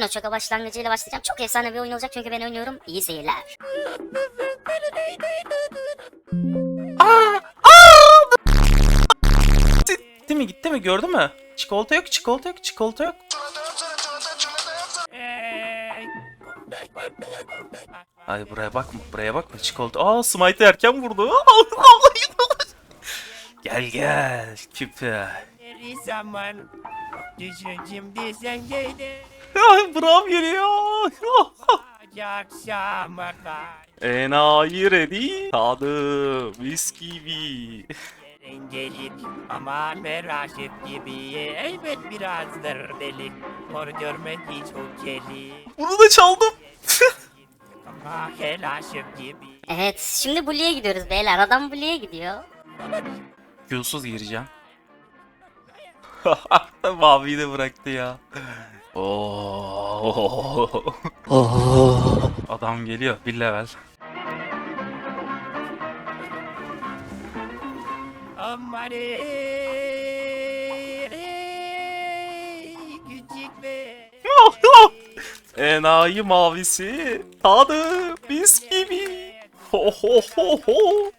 Ben o çoka başlangıcıyla başlayacağım. Çok efsane bir oyun olacak çünkü ben oynuyorum. İyi seyirler. Gitti mi gitti mi gördü mü? Çikolata yok çikolata yok çikolata yok. Ay buraya bakma buraya bakma çikolata. Aa Smite erken vurdu. gel gel küpe. Her zaman düşüncümde sen gelir Ay Brav geliyor. akşama kadar Enayi ready. Tadı. Yarın gelir ama meraşık gibi elbet birazdır deli Mor görmedi çok keli Bunu da çaldım. ama helaşık gibi Evet şimdi Bully'e gidiyoruz beyler. Adam Bully'e gidiyor. Q'suz gireceğim. Maviyi de bıraktı ya. Oo. Adam geliyor bir level. Aman küçük be Enayi mavisi tadı mis gibi. Ho ho ho ho.